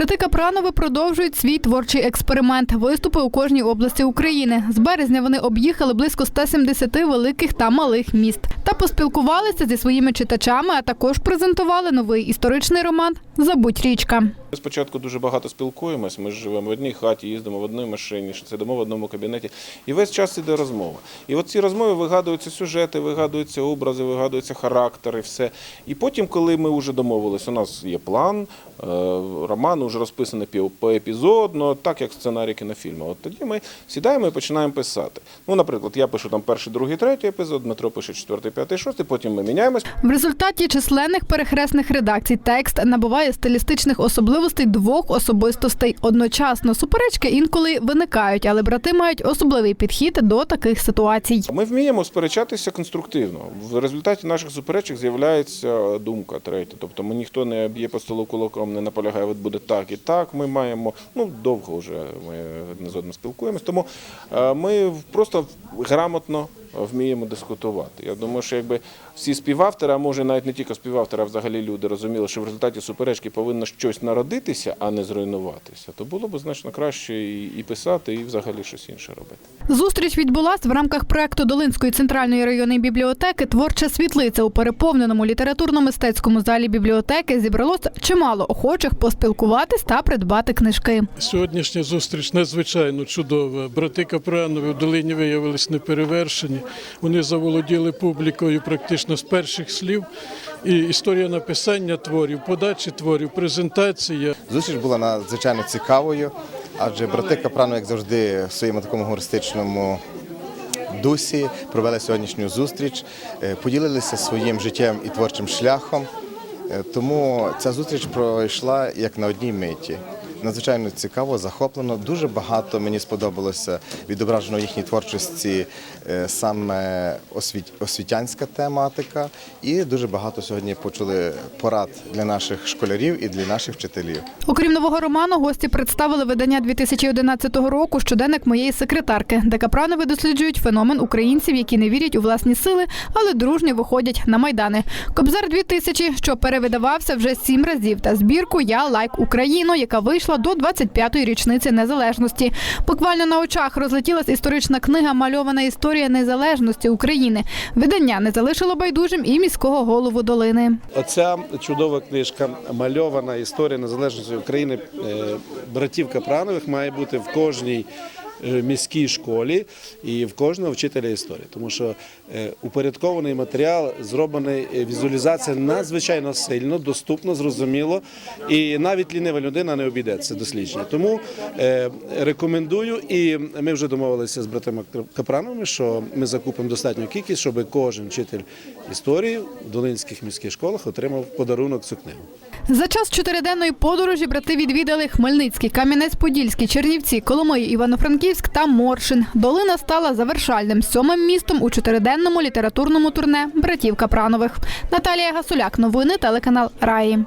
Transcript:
Брати Капранови продовжують свій творчий експеримент. Виступи у кожній області України. З березня вони об'їхали близько 170 великих та малих міст та поспілкувалися зі своїми читачами, а також презентували новий історичний роман Забудь річка. Ми спочатку дуже багато спілкуємось. Ми живемо в одній хаті, їздимо в одній машині, сидимо в одному кабінеті. І весь час іде розмова. І от ці розмови вигадуються сюжети, вигадуються образи, вигадуються характери, все. І потім, коли ми вже домовились, у нас є план, е, роман вже розписаний поепізодно, так як сценарій кінофільму. От тоді ми сідаємо і починаємо писати. Ну, наприклад, я пишу там перший, другий, третій епізод, Дмитро пише четвертий, п'ятий, шостий, потім ми міняємось. В результаті численних перехресних редакцій текст набуває стилістичних особливостей двох особистостей одночасно. Суперечки інколи виникають, але брати мають особливий підхід до таких ситуацій. Ми вміємо сперечатися конструктивно. В результаті наших суперечок з'являється думка третя. Тобто ми ніхто не б'є по столу кулаком, не наполягає, от буде так і так. Ми маємо ну довго вже ми не з одним спілкуємось. Тому е, ми просто грамотно вміємо дискутувати. Я думаю, що якби всі співавтори, а може навіть не тільки співавтори, а взагалі люди розуміли, що в результаті суперечки повинно щось народитися, а не зруйнуватися, то було б значно краще і, писати, і взагалі щось інше робити. Зустріч відбулась в рамках проекту Долинської центральної районної бібліотеки Творча світлиця у переповненому літературно-мистецькому залі бібліотеки зібралось чимало охочих поспілкуватись та придбати книжки. Сьогоднішня зустріч надзвичайно чудова. Брати Капранови в долині виявилися неперевершені. Вони заволоділи публікою практично з перших слів. І історія написання творів, подачі творів, презентація. Зустріч була надзвичайно цікавою, адже брати Капрано, як завжди, в своєму такому гумористичному дусі провели сьогоднішню зустріч, е, поділилися своїм життям і творчим шляхом. Е, Тому ця зустріч пройшла як на одній миті. Надзвичайно цікаво, захоплено. Дуже багато мені сподобалося відображено в їхній творчості е, саме освіт- освітянська тематика, і дуже багато сьогодні почули порад для наших школярів і для наших вчителів. Окрім нового роману, гості представили видання 2011 року щоденник моєї секретарки, де Капранови досліджують феномен українців, які не вірять у власні сили, але дружньо виходять на майдани. Кобзар 2000, що перевидавався вже сім разів, та збірку Я лайк Україну, яка вийшла до 25-ї річниці незалежності. Буквально на очах розлетілась історична книга Мальована історія незалежності України. Видання не залишило байдужим і міського голову долини. Оця чудова книжка мальована історія незалежності України е, братів Капранових має бути в кожній міській школі і в кожного вчителя історії, тому що е, упорядкований матеріал зроблений е, візуалізація надзвичайно сильно, доступно, зрозуміло, і навіть лінива людина не обійде це дослідження. Тому е, рекомендую, і ми вже домовилися з братами Капрановими, що ми закупимо достатню кількість, щоб кожен вчитель історії в долинських міських школах отримав подарунок цю книгу. За час чотириденної подорожі брати відвідали Хмельницький, Кам'янець-Подільський, Чернівці, Коломиї, Івано-Франківськ та Моршин. Долина стала завершальним сьомим містом у чотириденному літературному турне братів Капранових. Наталія Гасуляк. Новини телеканал Раї.